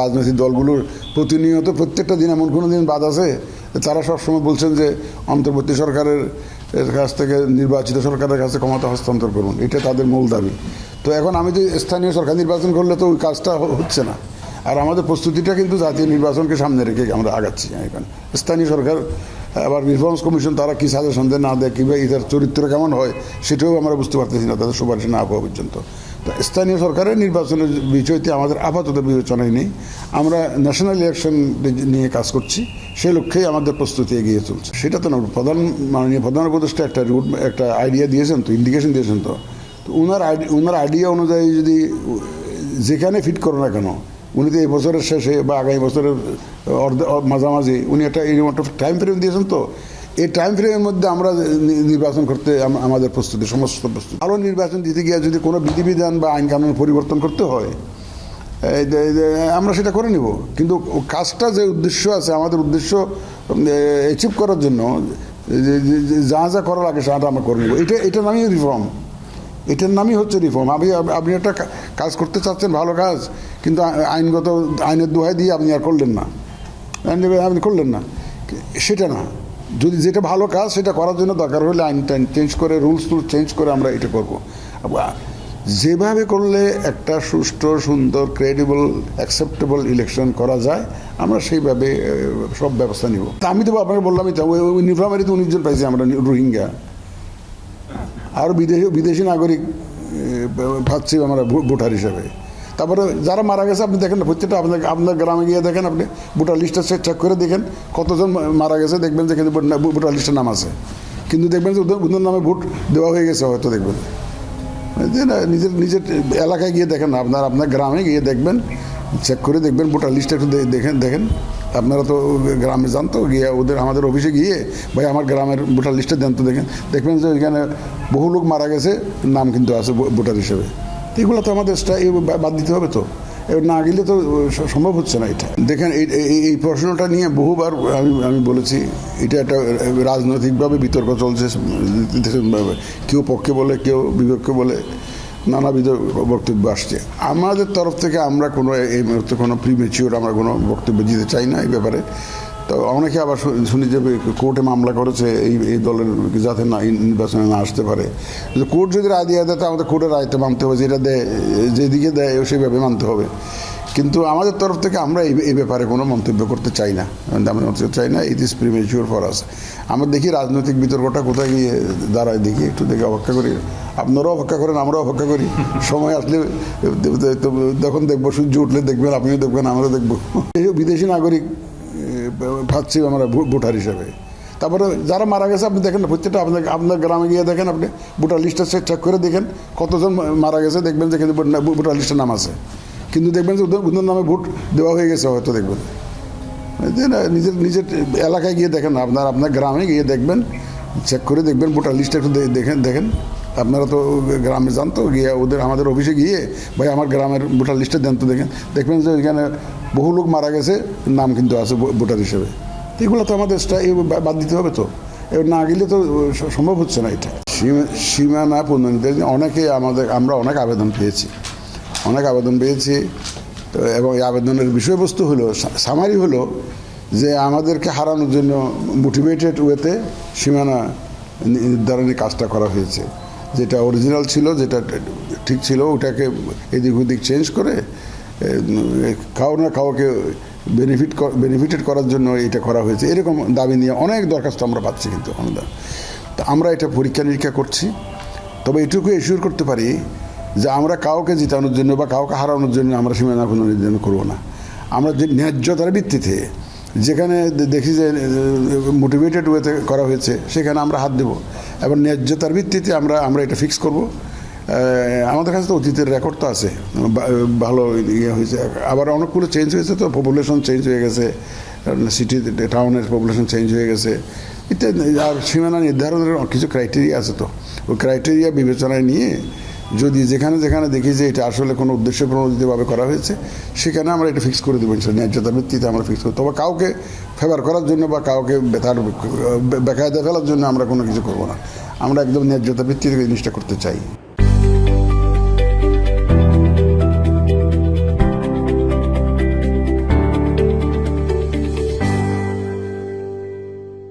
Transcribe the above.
রাজনৈতিক দলগুলোর প্রতিনিয়ত প্রত্যেকটা দিন এমন কোনো দিন বাদ আছে? তারা সবসময় বলছেন যে অন্তর্বর্তী সরকারের কাছ থেকে নির্বাচিত সরকারের কাছে ক্ষমতা হস্তান্তর করুন। এটা তাদের মূল দাবি। তো এখন আমি যে স্থানীয় সরকার নির্বাচন করলে তো ওই কাজটা হচ্ছে না। আর আমাদের প্রস্তুতিটা কিন্তু জাতীয় নির্বাচনকে সামনে রেখে আমরা আগাচ্ছি এখন। স্থানীয় সরকার, আবার রিফর্মস কমিশন, তারা কি সাজেশন দেয় না দেয়, কিংবা এটার চরিত্র কেমন হয়, সেটাও আমরা বুঝতে পারতেছি না, তাদের সুপারিশ না পাওয়া পর্যন্ত। স্থানীয় সরকারের নির্বাচনের বিষয়টি আমাদের আপাতত বিবেচনায় নেই। আমরা ন্যাশনাল ইলেকশন নিয়ে কাজ করছি সেই লক্ষ্যেই আমাদের প্রস্তুতি এগিয়ে চলছে। সেটা তো না, প্রধান মাননীয়, প্রধান উপদেষ্টা একটা রুট একটা আইডিয়া দিয়েছেন তো ইন্ডিকেশন দিয়েছেন তো। তো ওনার আইডি ওনার আইডিয়া অনুযায়ী যদি যেখানে ফিট করো না কেন, উনি তো এই বছরের শেষে বা আগামী বছরের অর্ধ- মাঝামাঝি, উনি একটা এরকম একটা টাইম ফ্রেম দিয়েছেন তো এই টাইম ফ্রেমের মধ্যে আমরা নির্বাচন করতে আমাদের প্রস্তুতি, সমস্ত প্রস্তুতি। ভালো নির্বাচন দিতে গিয়ে যদি কোনো বিধিবিধান বা আইন কানুন পরিবর্তন করতে হয় আমরা সেটা করে নিব। কিন্তু কাজটা যে উদ্দেশ্য আছে, আমাদের উদ্দেশ্য অ্যাচিভ করার জন্য, যে- যে- যে যা যা করা লাগে সেটা আমরা করে নেব। এটা এটার নামই রিফর্ম এটার নামই হচ্ছে রিফর্ম আপনি আপনি একটা কাজ করতে চাচ্ছেন, ভালো কাজ, কিন্তু আইনগত, আইনের দোহাই দিয়ে আপনি আর করলেন না। আপনি করলেন না। সেটা না। যদি যেটা ভালো কাজ, সেটা করার জন্য দরকার হলে আইন টাইন চেঞ্জ করে রুলস টুলস চেঞ্জ করে আমরা এটা করব। যেভাবে করলে একটা সুষ্ঠু, সুন্দর ক্রেডিবল অ্যাকসেপ্টেবল ইলেকশন করা যায়, আমরা সেইভাবে সব ব্যবস্থা নিব। তা আমি তো আপনাকে ওই নিফামারিতে উনিশ জন পাইছি আমরা, রোহিঙ্গা। আর বিদেশি বিদেশি নাগরিক পাচ্ছি আমরা ভোটার হিসেবে। তারপরে যারা মারা গেছে আপনি দেখেন প্রত্যেকটা আপনার আপনার গ্রামে গিয়ে দেখেন আপনি ভোটার লিস্টটা চেক করে দেখেন কতজন মারা গেছে দেখবেন যে কিন্তু ভোট- ভোটার লিস্টের নাম আছে। কিন্তু দেখবেন যে ওদের নামে ভোট দেওয়া হয়ে গেছে হয়তো দেখবেন। যে না, নিজের নিজের এলাকায় গিয়ে দেখেন আপনার আপনার গ্রামে গিয়ে দেখবেন চেক করে দেখবেন ভোটার লিস্টটা একটু দেখেন দেখেন। আপনারা তো গ্রামে যান তো গিয়ে ওদের আমাদের অফিসে গিয়ে ভাই আমার গ্রামের ভোটার লিস্টটা দেন তো দেখেন। দেখবেন যে এখানে বহু লোক মারা গেছে নাম কিন্তু আছে ভোটার হিসেবে। এগুলো তো আমাদের বাদ দিতে হবে তো। না গেলে তো সম্ভব হচ্ছে না এটা। দেখেন, এই প্রশ্নটা নিয়ে বহুবার আমি আমি বলেছি, এটা একটা রাজনৈতিকভাবে বিতর্ক চলছে কেউ পক্ষে বলে, কেউ বিপক্ষে বলে, নানাবিধ বক্তব্য আসছে। আমাদের তরফ থেকে আমরা কোনো এই মুহূর্তে কোনো প্রিমেচিওর আমরা কোনো বক্তব্য দিতে চাই না এই ব্যাপারে। তো অনেকে আবার শুনি যে কোর্টে মামলা করেছে, এই এই দলের যাতে না নির্বাচনে না আসতে পারে। কোর্ট যদি রায় দিয়ে দেয়, তো আমাদের কোর্টের রায়তে মানতে হবে, যেটা দেয় যেদিকে দেয় সেইভাবে মানতে হবে। কিন্তু আমাদের তরফ থেকে আমরা এই এই ব্যাপারে কোনো মন্তব্য করতে চাই না। আমরা মন্তব্য চাই না it is premature for us আমরা দেখি রাজনৈতিক বিতর্কটা কোথায় গিয়ে দাঁড়ায়, দেখি, একটু দেখে অপেক্ষা করি। আপনারাও অপেক্ষা করেন আমরাও অপেক্ষা করি। সময় আসলে তখন দেখব, সূর্য উঠলে দেখবেন, আপনিও দেখবেন, আমরাও দেখব। এই বিদেশি নাগরিক পাচ্ছি আমরা ভোটার হিসেবে। তারপরে যারা মারা গেছে, আপনি দেখেন প্রত্যেকটা আপনার আপনার গ্রামে গিয়ে দেখেন আপনি, ভোটার লিস্টটা চেক করে দেখেন, কতজন মারা গেছে, দেখবেন যে কিন্তু ভোটার লিস্টের নাম আছে। কিন্তু দেখবেন যে ওদের নামে ভোট দেওয়া হয়ে গেছে হয়তো দেখবেন। নিজের নিজের এলাকায় গিয়ে দেখেন, আপনার আপনার গ্রামে গিয়ে দেখবেন চেক করে দেখবেন, ভোটার লিস্টটা একটু দেখেন দেখেন। আপনারা তো গ্রামে যান তো, গিয়ে ওদের আমাদের অফিসে গিয়ে, ভাই, আমার গ্রামের ভোটার লিস্টটা দেন তো দেখেন। দেখবেন যে এখানে বহু লোক মারা গেছে, নাম কিন্তু আছে ভোটার হিসেবে। তো এগুলো তো আমাদের বাদ দিতে হবে তো। এবার না গেলে তো সম্ভব হচ্ছে না এটা। সীমানা পুনর্নির্ধারণ অনেকে আমাদের আমরা অনেক আবেদন পেয়েছি। অনেক আবেদন পেয়েছি এবং এই আবেদনের বিষয়বস্তু হলো সামারি হলো যে আমাদেরকে হারানোর জন্য মোটিভেটেড ওয়েতে সীমানা নির্ধারণের কাজটা করা হয়েছে। যেটা অরিজিনাল ছিল, যেটা ঠিক ছিল, ওটাকে এদিক ওদিক চেঞ্জ করে কাউ না কাউকে বেনিফিট বেনিফিটেড করার জন্য এটা করা হয়েছে। এরকম দাবি নিয়ে অনেক দরখাস্ত আমরা পাচ্ছি কিন্তু তো আমরা এটা পরীক্ষা নিরীক্ষা করছি। তবে এটুকু এশিওর করতে পারি যে আমরা কাউকে জিতানোর জন্য বা কাউকে হারানোর জন্য আমরা সীমানা পুনর্নির্ধারণ করব না। আমরা যে ন্যায্যতার ভিত্তিতে যেখানে দেখি যে মোটিভেটেড ওয়েতে করা হয়েছে, সেখানে আমরা হাত দেব। এবং ন্যায্যতার ভিত্তিতে আমরা আমরা এটা ফিক্স করব। আমাদের কাছে তো অতীতের রেকর্ড তো আছে। ভালো ইয়ে হয়েছে। আবার অনেকগুলো চেঞ্জ হয়েছে তো পপুলেশন চেঞ্জ হয়ে গেছে। সিটি টাউনের পপুলেশন চেঞ্জ হয়ে গেছে। ইত্যাদি, আর সীমানা নির্ধারণের কিছু ক্রাইটেরিয়া আছে তো। ওই ক্রাইটেরিয়া বিবেচনায় নিয়ে যদি যেখানে যেখানে দেখি যে এটা আসলে কোনো উদ্দেশ্য প্রণোদিতভাবে করা হয়েছে, সেখানে আমরা এটা ফিক্স করে দেবো ন্যায্যতার ভিত্তিতে আমরা ফিক্স করি তবে কাউকে ফেভার করার জন্য বা কাউকে তার বেকায়দা ফেলার জন্য আমরা কোনো কিছু করব না। আমরা একদম ন্যায্যতার ভিত্তিতে জিনিসটা করতে চাই।